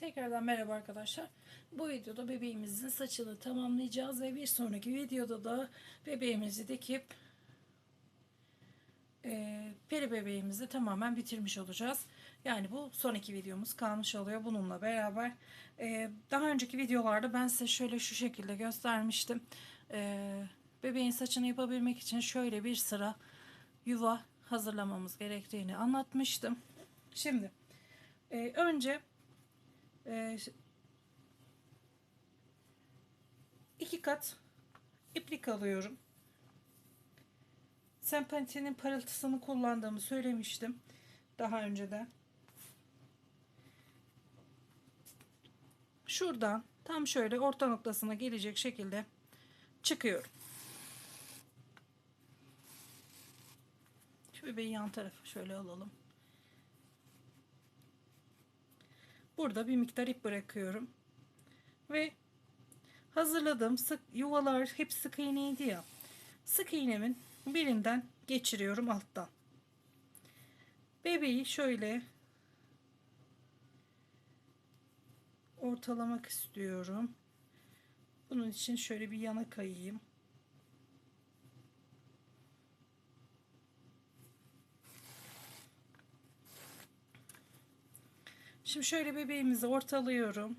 Tekrardan merhaba arkadaşlar. Bu videoda bebeğimizin saçını tamamlayacağız ve bir sonraki videoda da bebeğimizi dikip e, peri bebeğimizi tamamen bitirmiş olacağız. Yani bu son iki videomuz kalmış oluyor bununla beraber. E, daha önceki videolarda ben size şöyle şu şekilde göstermiştim. E, bebeğin saçını yapabilmek için şöyle bir sıra yuva hazırlamamız gerektiğini anlatmıştım. Şimdi e, önce e, iki kat iplik alıyorum. Sempatinin parıltısını kullandığımı söylemiştim daha önceden. Şuradan tam şöyle orta noktasına gelecek şekilde çıkıyorum. Şu bebeği yan tarafa şöyle alalım. Burada bir miktar ip bırakıyorum. Ve hazırladığım sık yuvalar hep sık iğneydi ya. Sık iğnemin birinden geçiriyorum alttan. Bebeği şöyle ortalamak istiyorum. Bunun için şöyle bir yana kayayım. Şimdi şöyle bebeğimizi ortalıyorum.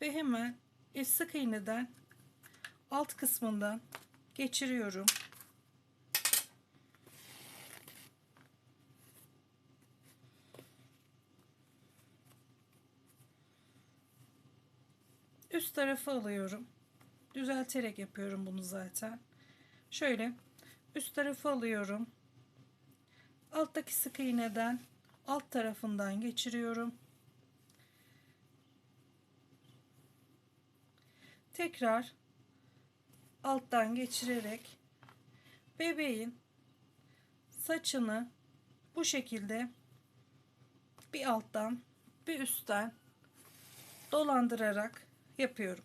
Ve hemen e, sık iğneden alt kısmından geçiriyorum. Üst tarafı alıyorum. Düzelterek yapıyorum bunu zaten. Şöyle üst tarafı alıyorum. Alttaki sık iğneden alt tarafından geçiriyorum. Tekrar alttan geçirerek bebeğin saçını bu şekilde bir alttan bir üstten dolandırarak yapıyorum.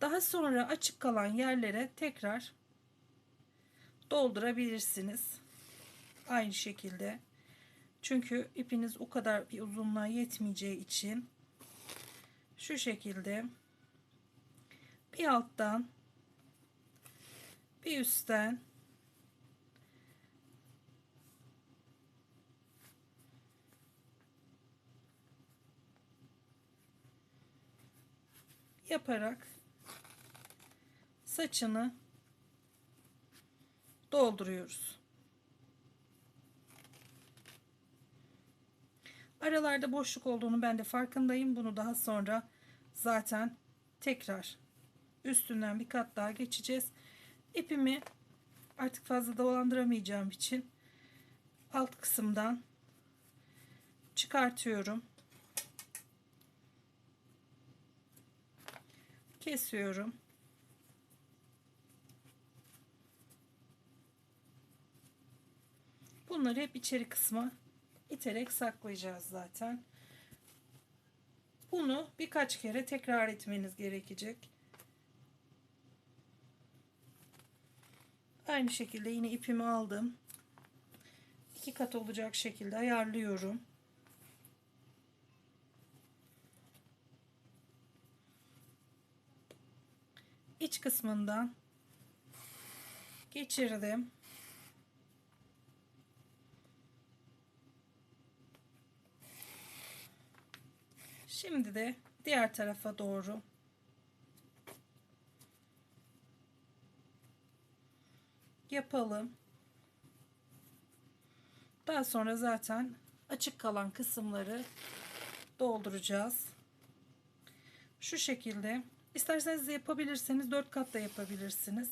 Daha sonra açık kalan yerlere tekrar doldurabilirsiniz. Aynı şekilde. Çünkü ipiniz o kadar bir uzunluğa yetmeyeceği için şu şekilde bir alttan bir üstten yaparak saçını dolduruyoruz. Aralarda boşluk olduğunu ben de farkındayım. Bunu daha sonra zaten tekrar üstünden bir kat daha geçeceğiz. İpimi artık fazla dolandıramayacağım için alt kısımdan çıkartıyorum. Kesiyorum. Bunları hep içeri kısma iterek saklayacağız zaten. Bunu birkaç kere tekrar etmeniz gerekecek. Aynı şekilde yine ipimi aldım. İki kat olacak şekilde ayarlıyorum. İç kısmından geçirdim. Şimdi de diğer tarafa doğru yapalım. Daha sonra zaten açık kalan kısımları dolduracağız. Şu şekilde isterseniz de yapabilirseniz dört kat da yapabilirsiniz.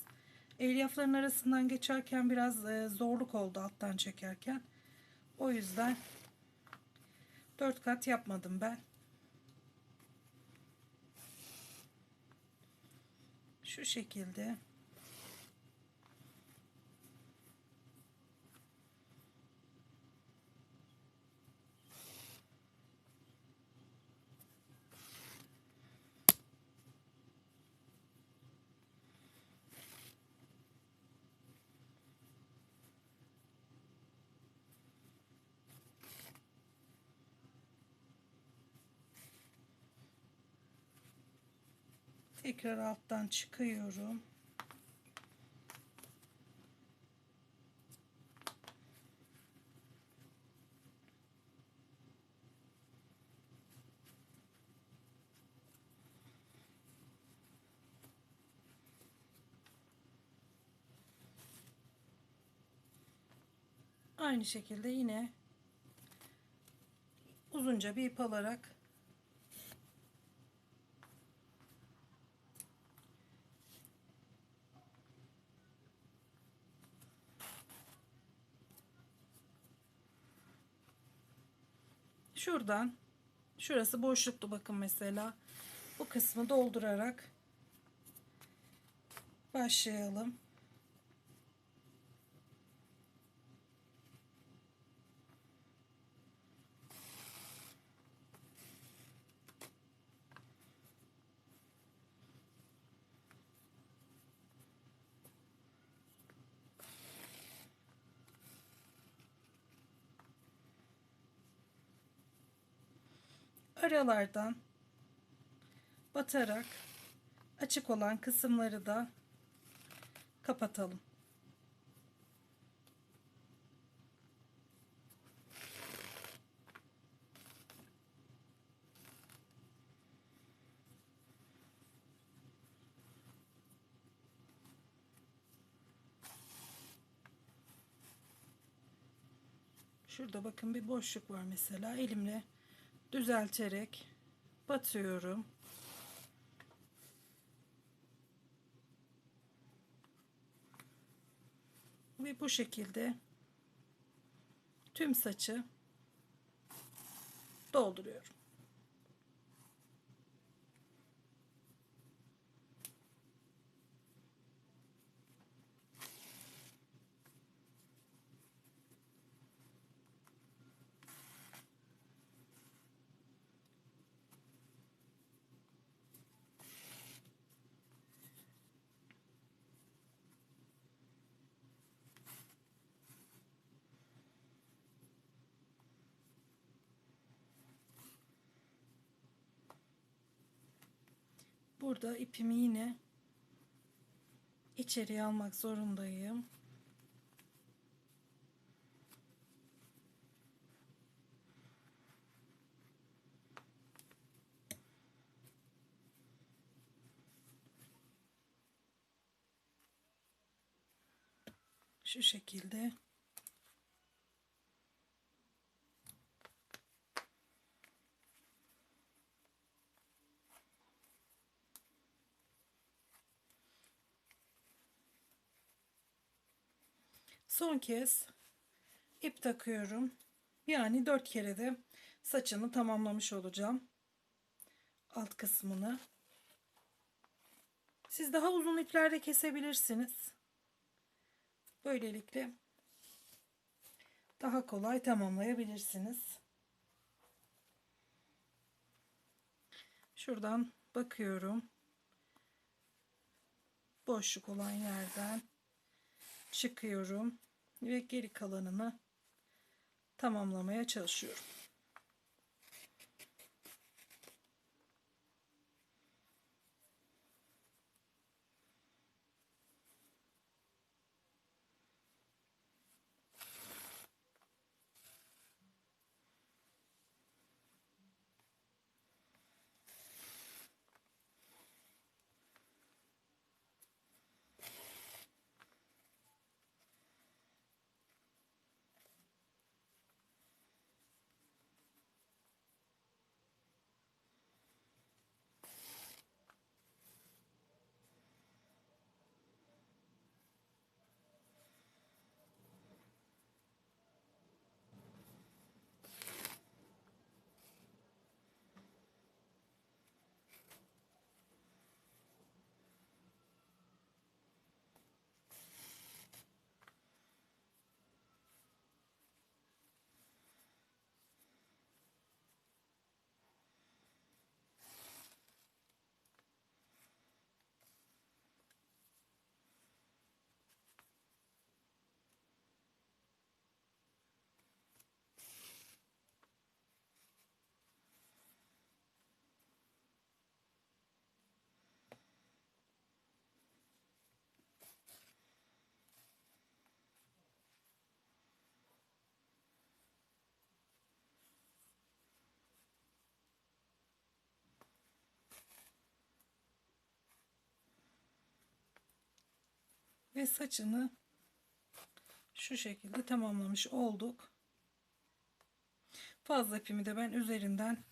Elyafların arasından geçerken biraz e, zorluk oldu alttan çekerken. O yüzden dört kat yapmadım ben. Şu şekilde. Tekrar alttan çıkıyorum. Aynı şekilde yine uzunca bir ip alarak şuradan şurası boşluktu bakın mesela bu kısmı doldurarak başlayalım. Aralardan batarak açık olan kısımları da kapatalım. Şurada bakın bir boşluk var mesela elimle düzelterek batıyorum. Ve bu şekilde tüm saçı dolduruyorum. Burada ipimi yine içeriye almak zorundayım. Şu şekilde. Son kez ip takıyorum. Yani dört kere de saçını tamamlamış olacağım. Alt kısmını. Siz daha uzun iplerde kesebilirsiniz. Böylelikle daha kolay tamamlayabilirsiniz. Şuradan bakıyorum. Boşluk olan yerden çıkıyorum ve geri kalanını tamamlamaya çalışıyorum. Ve saçını şu şekilde tamamlamış olduk. Fazla ipimi de ben üzerinden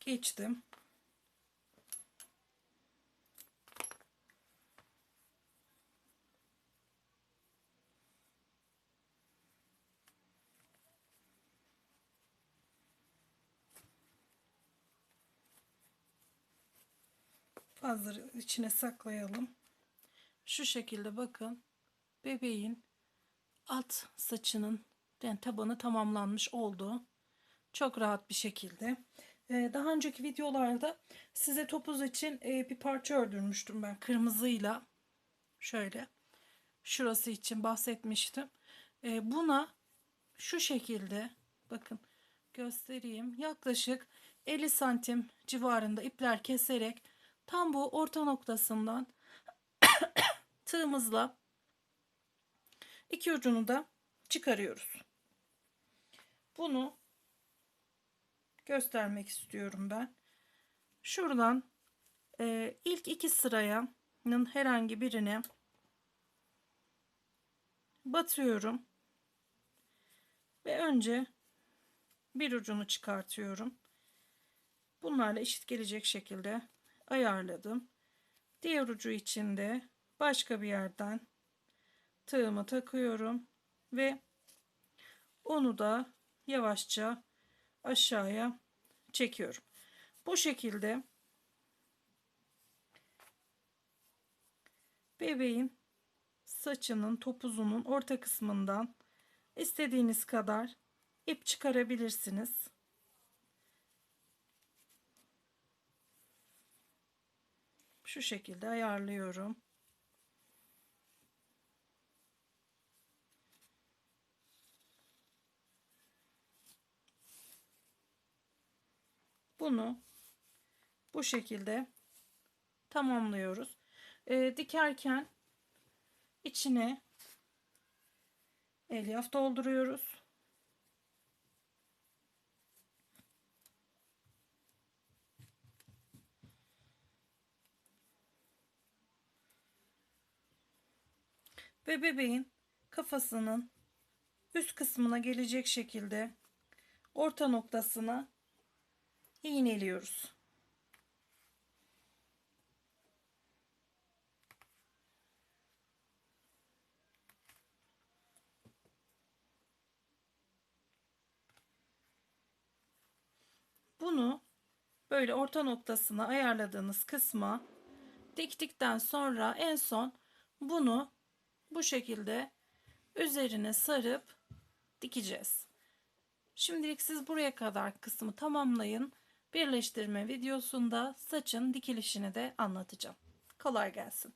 geçtim. Fazla içine saklayalım. Şu şekilde bakın. Bebeğin alt saçının yani tabanı tamamlanmış oldu. Çok rahat bir şekilde. Ee, daha önceki videolarda size topuz için e, bir parça ördürmüştüm ben kırmızıyla. Şöyle. Şurası için bahsetmiştim. Ee, buna şu şekilde bakın göstereyim. Yaklaşık 50 santim civarında ipler keserek tam bu orta noktasından tığımızla iki ucunu da çıkarıyoruz. Bunu göstermek istiyorum ben. Şuradan e, ilk iki sırayanın herhangi birine batıyorum ve önce bir ucunu çıkartıyorum. Bunlarla eşit gelecek şekilde ayarladım. Diğer ucu içinde başka bir yerden tığımı takıyorum ve onu da yavaşça aşağıya çekiyorum. Bu şekilde bebeğin saçının topuzunun orta kısmından istediğiniz kadar ip çıkarabilirsiniz. Şu şekilde ayarlıyorum. Bunu bu şekilde tamamlıyoruz. Ee, dikerken içine elyaf dolduruyoruz. Ve bebeğin kafasının üst kısmına gelecek şekilde orta noktasına iğneliyoruz. Bunu böyle orta noktasına ayarladığınız kısma diktikten sonra en son bunu bu şekilde üzerine sarıp dikeceğiz. Şimdilik siz buraya kadar kısmı tamamlayın. Birleştirme videosunda saçın dikilişini de anlatacağım. Kolay gelsin.